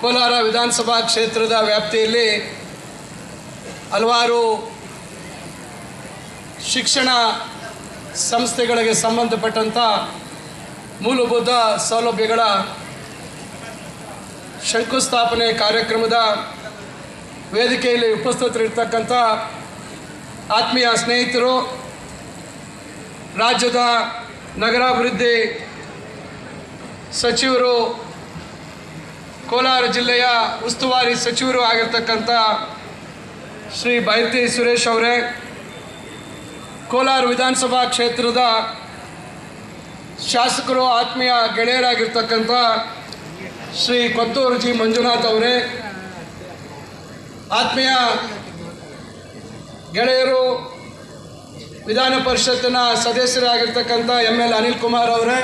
ಕೋಲಾರ ವಿಧಾನಸಭಾ ಕ್ಷೇತ್ರದ ವ್ಯಾಪ್ತಿಯಲ್ಲಿ ಹಲವಾರು ಶಿಕ್ಷಣ ಸಂಸ್ಥೆಗಳಿಗೆ ಸಂಬಂಧಪಟ್ಟಂಥ ಮೂಲಭೂತ ಸೌಲಭ್ಯಗಳ ಶಂಕುಸ್ಥಾಪನೆ ಕಾರ್ಯಕ್ರಮದ ವೇದಿಕೆಯಲ್ಲಿ ಉಪಸ್ಥಿತರಿರ್ತಕ್ಕಂಥ ಆತ್ಮೀಯ ಸ್ನೇಹಿತರು, ರಾಜ್ಯದ ನಗರಾಭಿವೃದ್ಧಿ ಸಚಿವರು ಕೋಲಾರ ಜಿಲ್ಲೆಯ ಉಸ್ತುವಾರಿ ಸಚಿವರು ಆಗಿರ್ತಕ್ಕಂಥ ಶ್ರೀ ಬೈತಿ ಸುರೇಶ್ ಅವರೇ, ಕೋಲಾರ ವಿಧಾನಸಭಾ ಕ್ಷೇತ್ರದ ಶಾಸಕರು, ಆತ್ಮೀಯ ಗೆಳೆಯರಾಗಿರ್ತಕ್ಕಂಥ ಶ್ರೀ ಕೊತ್ತೂರು ಜಿ. ಮಂಜುನಾಥ್ ಅವರೇ, ಆತ್ಮೀಯ ಗೆಳೆಯರು, ವಿಧಾನ ಪರಿಷತ್ತಿನ ಸದಸ್ಯರಾಗಿರ್ತಕ್ಕಂಥ ಎಂ ಎಲ್ ಅನಿಲ್ ಕುಮಾರ್ ಅವರೇ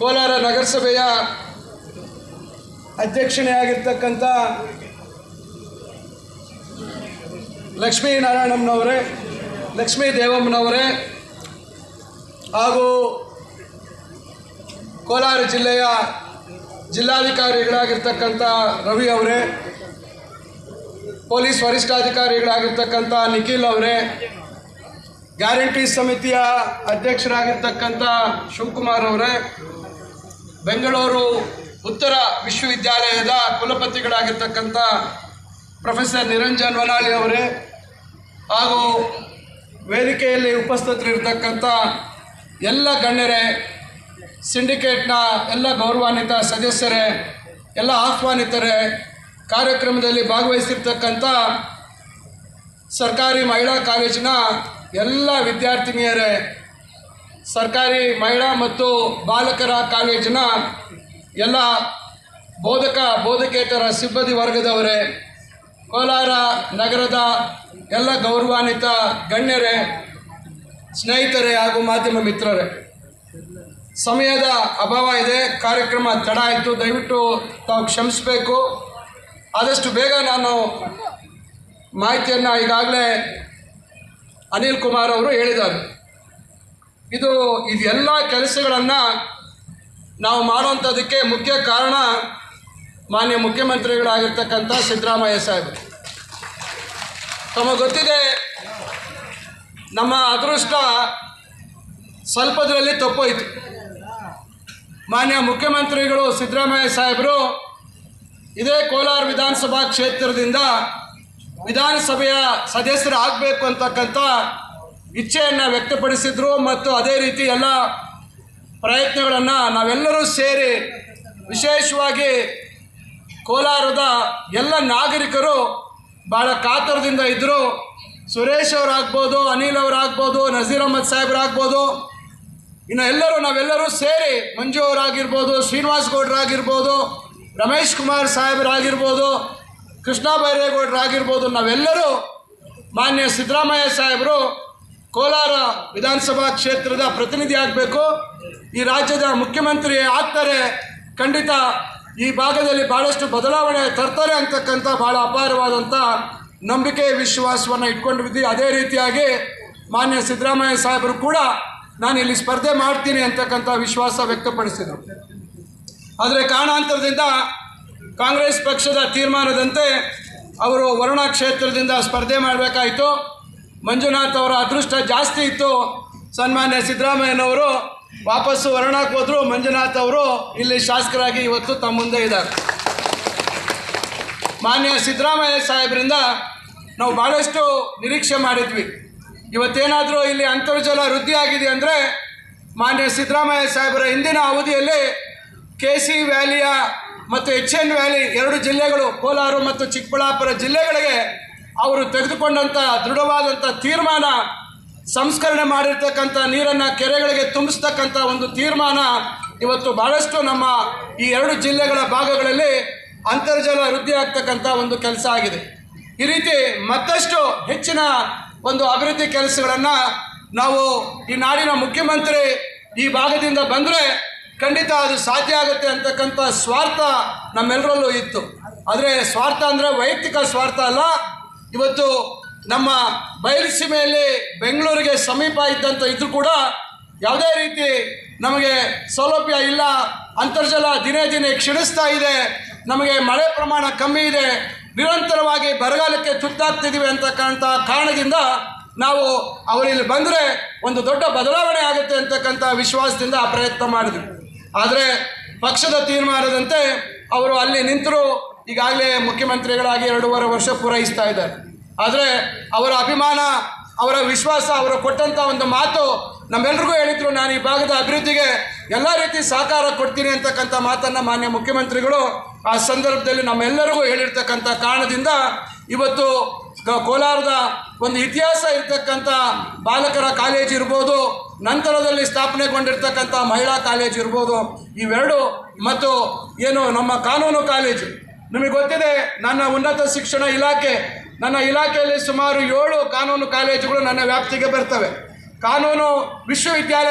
ಕೋಲಾರ ನಗರಸಭೆಯ ಅಧ್ಯಕ್ಷನೆಯಾಗಿರ್ತಕ್ಕಂಥ ಲಕ್ಷ್ಮೀನಾರಾಯಣಮ್ಮನವರೇ ಲಕ್ಷ್ಮೀ ನಾರಾಯಣಮ್ಮನವರೇ, ಲಕ್ಷ್ಮೀ ದೇವಮ್ಮನವರೇ, ಹಾಗೂ ಕೋಲಾರ ಜಿಲ್ಲೆಯ ಜಿಲ್ಲಾಧಿಕಾರಿಗಳಾಗಿರ್ತಕ್ಕಂಥ ರವಿ ಅವರೇ, ಪೊಲೀಸ್ ವರಿಷ್ಠಾಧಿಕಾರಿಗಳಾಗಿರ್ತಕ್ಕಂಥ ನಿಖಿಲ್ ಅವರೇ, ಗ್ಯಾರಂಟಿ ಸಮಿತಿಯ ಅಧ್ಯಕ್ಷರಾಗಿರ್ತಕ್ಕಂಥ ಶಿವಕುಮಾರ್ ಅವರೇ ಬೆಂಗಳೂರು ಉತ್ತರ ವಿಶ್ವವಿದ್ಯಾಲಯದ ಕುಲಪತಿಗಳಾಗಿರ್ತಕ್ಕಂಥ ಪ್ರೊಫೆಸರ್ ನಿರಂಜನ್ ವನಾಳಿ ಅವರೇ ಹಾಗೂ ವೇದಿಕೆಯಲ್ಲಿ ಉಪಸ್ಥಿತರಿರ್ತಕ್ಕಂಥ ಎಲ್ಲ ಗಣ್ಯರೇ, ಸಿಂಡಿಕೇಟ್ನ ಎಲ್ಲ ಗೌರವಾನ್ವಿತ ಸದಸ್ಯರೇ, ಎಲ್ಲ ಆಹ್ವಾನಿತರೇ, ಕಾರ್ಯಕ್ರಮದಲ್ಲಿ ಭಾಗವಹಿಸಿರ್ತಕ್ಕಂಥ ಸರ್ಕಾರಿ ಮಹಿಳಾ ಕಾಲೇಜಿನ ಎಲ್ಲ ವಿದ್ಯಾರ್ಥಿನಿಯರೇ ಸರ್ಕಾರಿ ಮಹಿಳಾ ಮತ್ತು ಬಾಲಕರ ಕಾಲೇಜಿನ ಎಲ್ಲ ಬೋಧಕ, ಬೋಧಕೇತರ ಸಿಬ್ಬಂದಿ ವರ್ಗದವರೇ, ಕೋಲಾರ ನಗರದ ಎಲ್ಲ ಗೌರವಾನ್ವಿತ ಗಣ್ಯರೇ, ಸ್ನೇಹಿತರೇ ಹಾಗೂ ಮಾಧ್ಯಮ ಮಿತ್ರರೇ. ಸಮಯದ ಅಭಾವ ಇದೆ, ಕಾರ್ಯಕ್ರಮ ತಡ ಆಯಿತು, ದಯವಿಟ್ಟು ತಾವು ಕ್ಷಮಿಸಬೇಕು. ಆದಷ್ಟು ಬೇಗ ನಾನು ಮಾಹಿತಿಯನ್ನು ಈಗಾಗಲೇ ಅನಿಲ್ ಕುಮಾರ್ ಅವರು ಹೇಳಿದ್ದಾರೆ. ಇದು ಇದೆಲ್ಲ ಕೆಲಸಗಳನ್ನು ನಾವು ಮಾಡುವಂಥದ್ದಕ್ಕೆ ಮುಖ್ಯ ಕಾರಣ ಮಾನ್ಯ ಮುಖ್ಯಮಂತ್ರಿಗಳಾಗಿರ್ತಕ್ಕಂಥ ಸಿದ್ದರಾಮಯ್ಯ ಸಾಹೇಬರು. ತಮಗೆ ಗೊತ್ತಿದೆ, ನಮ್ಮ ಅದೃಷ್ಟ ಸ್ವಲ್ಪದರಲ್ಲಿ ತಪ್ಪೋಯ್ತು. ಮಾನ್ಯ ಮುಖ್ಯಮಂತ್ರಿಗಳು ಸಿದ್ದರಾಮಯ್ಯ ಸಾಹೇಬರು ಇದೇ ಕೋಲಾರ ವಿಧಾನಸಭಾ ಕ್ಷೇತ್ರದಿಂದ ವಿಧಾನಸಭೆಯ ಸದಸ್ಯರಾಗಬೇಕು ಅಂತಕ್ಕಂಥ ಇಚ್ಛೆಯನ್ನು ವ್ಯಕ್ತಪಡಿಸಿದ್ರು ಮತ್ತು ಅದೇ ರೀತಿ ಎಲ್ಲ ಪ್ರಯತ್ನಗಳನ್ನು ನಾವೆಲ್ಲರೂ ಸೇರಿ ವಿಶೇಷವಾಗಿ ಕೋಲಾರದ ಎಲ್ಲ ನಾಗರಿಕರು ಭಾಳ ಕಾತರದಿಂದ ಇದ್ದರು ಸುರೇಶ್ ಅವರಾಗ್ಬೋದು, ಅನಿಲ್ ಅವರಾಗ್ಬೋದು, ನಜೀರ್ ಅಹಮದ್ ಸಾಹೇಬ್ರಾಗ್ಬೋದು. ಇನ್ನು ಎಲ್ಲರೂ ನಾವೆಲ್ಲರೂ ಸೇರಿ ಮಂಜು ಅವರಾಗಿರ್ಬೋದು, ಶ್ರೀನಿವಾಸ್ ಗೌಡ್ರಾಗಿರ್ಬೋದು, ರಮೇಶ್ ಕುಮಾರ್ ಸಾಹೇಬರಾಗಿರ್ಬೋದು, ಕೃಷ್ಣ ಬೈರೇಗೌಡರಾಗಿರ್ಬೋದು, ನಾವೆಲ್ಲರೂ ಮಾನ್ಯ ಸಿದ್ದರಾಮಯ್ಯ ಸಾಹೇಬರು ಕೋಲಾರ ವಿಧಾನಸಭಾ ಕ್ಷೇತ್ರದ ಪ್ರತಿನಿಧಿ ಆಗಬೇಕು. ಈ ರಾಜ್ಯದ ಮುಖ್ಯಮಂತ್ರಿ ಆಗ್ತಾರೆ. ಖಂಡಿತ ಈ ಭಾಗದಲ್ಲಿ ಭಾಳಷ್ಟು ಬದಲಾವಣೆ ತರ್ತಾರೆ ಅಂತಕ್ಕಂಥ ಭಾಳ ಅಪಾರವಾದಂಥ ನಂಬಿಕೆ, ವಿಶ್ವಾಸವನ್ನು ಇಟ್ಕೊಂಡಿದ್ದೀವಿ. ಅದೇ ರೀತಿಯಾಗಿ ಮಾನ್ಯ ಸಿದ್ದರಾಮಯ್ಯ ಸಾಹೇಬರು ಕೂಡ ನಾನು ಇಲ್ಲಿ ಸ್ಪರ್ಧೆ ಮಾಡ್ತೀನಿ ಅಂತಕ್ಕಂಥ ವಿಶ್ವಾಸ ವ್ಯಕ್ತಪಡಿಸಿದರು. ಆದರೆ ಕಾರಣಾಂತರದಿಂದ ಕಾಂಗ್ರೆಸ್ ಪಕ್ಷದ ತೀರ್ಮಾನದಂತೆ ಅವರು ವರುಣಾ ಕ್ಷೇತ್ರದಿಂದ ಸ್ಪರ್ಧೆ ಮಾಡಬೇಕಾಯಿತು. ಮಂಜುನಾಥ್ ಅವರ ಅದೃಷ್ಟ ಜಾಸ್ತಿ ಇತ್ತು. ಸನ್ಮಾನ್ಯ ಸಿದ್ದರಾಮಯ್ಯನವರು ವಾಪಸ್ಸು ವರ್ಣಕ್ಕೆ ಹೋದ್ರು. ಮಂಜುನಾಥ್ ಅವರು ಇಲ್ಲಿ ಶಾಸಕರಾಗಿ ಇವತ್ತು ತಮ್ಮ ಮುಂದೆ ಇದ್ದಾರೆ. ಮಾನ್ಯ ಸಿದ್ದರಾಮಯ್ಯ ಸಾಹೇಬರಿಂದ ನಾವು ಭಾಳಷ್ಟು ನಿರೀಕ್ಷೆ ಮಾಡಿದ್ವಿ. ಇವತ್ತೇನಾದರೂ ಇಲ್ಲಿ ಅಂತರ್ಜಲ ವೃದ್ಧಿ ಆಗಿದೆ ಅಂದರೆ ಮಾನ್ಯ ಸಿದ್ದರಾಮಯ್ಯ ಸಾಹೇಬರ ಹಿಂದಿನ ಅವಧಿಯಲ್ಲಿ ಕೆ ಸಿ ವ್ಯಾಲಿಯ ಮತ್ತು ಎಚ್ ಎನ್ ವ್ಯಾಲಿ ಎರಡು ಜಿಲ್ಲೆಗಳು ಕೋಲಾರ ಮತ್ತು ಚಿಕ್ಕಬಳ್ಳಾಪುರ ಜಿಲ್ಲೆಗಳಿಗೆ ಅವರು ತೆಗೆದುಕೊಂಡಂಥ ದೃಢವಾದಂಥ ತೀರ್ಮಾನ ಸಂಸ್ಕರಣೆ ಮಾಡಿರ್ತಕ್ಕಂಥ ನೀರನ್ನು ಕೆರೆಗಳಿಗೆ ತುಂಬಿಸ್ತಕ್ಕಂಥ ಒಂದು ತೀರ್ಮಾನ ಇವತ್ತು ಬಹಳಷ್ಟು ನಮ್ಮ ಈ ಎರಡು ಜಿಲ್ಲೆಗಳ ಭಾಗಗಳಲ್ಲಿ ಅಂತರ್ಜಲ ವೃದ್ಧಿ ಆಗ್ತಕ್ಕಂಥ ಒಂದು ಕೆಲಸ ಆಗಿದೆ. ಈ ರೀತಿ ಮತ್ತಷ್ಟು ಹೆಚ್ಚಿನ ಒಂದು ಅಭಿವೃದ್ಧಿ ಕೆಲಸಗಳನ್ನು ನಾವು ಈ ನಾಡಿನ ಮುಖ್ಯಮಂತ್ರಿ ಈ ಭಾಗದಿಂದ ಬಂದರೆ ಖಂಡಿತ ಅದು ಸಾಧ್ಯ ಆಗುತ್ತೆ ಅಂತಕ್ಕಂಥ ಸ್ವಾರ್ಥ ನಮ್ಮೆಲ್ಲರಲ್ಲೂ ಇತ್ತು. ಆದರೆ ಸ್ವಾರ್ಥ ಅಂದರೆ ವೈಯಕ್ತಿಕ ಸ್ವಾರ್ಥ ಅಲ್ಲ ಇವತ್ತು ನಮ್ಮ ಬಯಲುಸೀಮೆಯಲ್ಲಿ ಬೆಂಗಳೂರಿಗೆ ಸಮೀಪ ಇದ್ದಂಥ ಇದ್ರೂ ಕೂಡ ಯಾವುದೇ ರೀತಿ ನಮಗೆ ಸೌಲಭ್ಯ ಇಲ್ಲ, ಅಂತರ್ಜಲ ದಿನೇ ದಿನೇ ಕ್ಷೀಣಿಸ್ತಾ ಇದೆ, ನಮಗೆ ಮಳೆ ಪ್ರಮಾಣ ಕಮ್ಮಿ ಇದೆ, ನಿರಂತರವಾಗಿ ಬರಗಾಲಕ್ಕೆ ತುತ್ತಾಗ್ತಿದ್ದೀವಿ ಅಂತಕ್ಕಂಥ ಕಾರಣದಿಂದ ನಾವು ಅವರಿಲ್ಲಿ ಬಂದರೆ ಒಂದು ದೊಡ್ಡ ಬದಲಾವಣೆ ಆಗುತ್ತೆ ಅಂತಕ್ಕಂಥ ವಿಶ್ವಾಸದಿಂದ ಪ್ರಯತ್ನ ಮಾಡಿದ್ವಿ. ಆದರೆ ಪಕ್ಷದ ತೀರ್ಮಾನದಂತೆ ಅವರು ಅಲ್ಲಿ ನಿಂತರು ಈಗಾಗಲೇ ಮುಖ್ಯಮಂತ್ರಿಗಳಾಗಿ ಎರಡೂವರೆ ವರ್ಷ ಪೂರೈಸ್ತಾ ಇದ್ದಾರೆ. ಆದರೆ ಅವರ ಅಭಿಮಾನ, ಅವರ ವಿಶ್ವಾಸ, ಅವರು ಕೊಟ್ಟಂಥ ಒಂದು ಮಾತು ನಮ್ಮೆಲ್ರಿಗೂ ಹೇಳಿದ್ರು. ನಾನು ಈ ಭಾಗದ ಅಭಿವೃದ್ಧಿಗೆ ಎಲ್ಲ ರೀತಿ ಸಹಕಾರ ಕೊಡ್ತೀನಿ ಅಂತಕ್ಕಂಥ ಮಾತನ್ನು ಮಾನ್ಯ ಮುಖ್ಯಮಂತ್ರಿಗಳು ಆ ಸಂದರ್ಭದಲ್ಲಿ ನಮ್ಮೆಲ್ಲರಿಗೂ ಹೇಳಿರ್ತಕ್ಕಂಥ ಕಾರಣದಿಂದ ಇವತ್ತು ಕೋಲಾರದ ಒಂದು ಇತಿಹಾಸ ಇರ್ತಕ್ಕಂಥ ಬಾಲಕರ ಕಾಲೇಜ್ ಇರ್ಬೋದು, ನಂತರದಲ್ಲಿ ಸ್ಥಾಪನೆಗೊಂಡಿರ್ತಕ್ಕಂಥ ಮಹಿಳಾ ಕಾಲೇಜ್ ಇರ್ಬೋದು, ಇವೆರಡು ಮತ್ತು ಏನು ನಮ್ಮ ಕಾನೂನು ಕಾಲೇಜು. ನಿಮಗೆ ಗೊತ್ತಿದೆ, ನನ್ನ ಉನ್ನತ ಶಿಕ್ಷಣ ಇಲಾಖೆ, ನನ್ನ ಇಲಾಖೆಯಲ್ಲಿ ಸುಮಾರು ಏಳು ಕಾನೂನು ಕಾಲೇಜುಗಳು ನನ್ನ ವ್ಯಾಪ್ತಿಗೆ ಬರ್ತವೆ. ಕಾನೂನು ವಿಶ್ವವಿದ್ಯಾಲಯ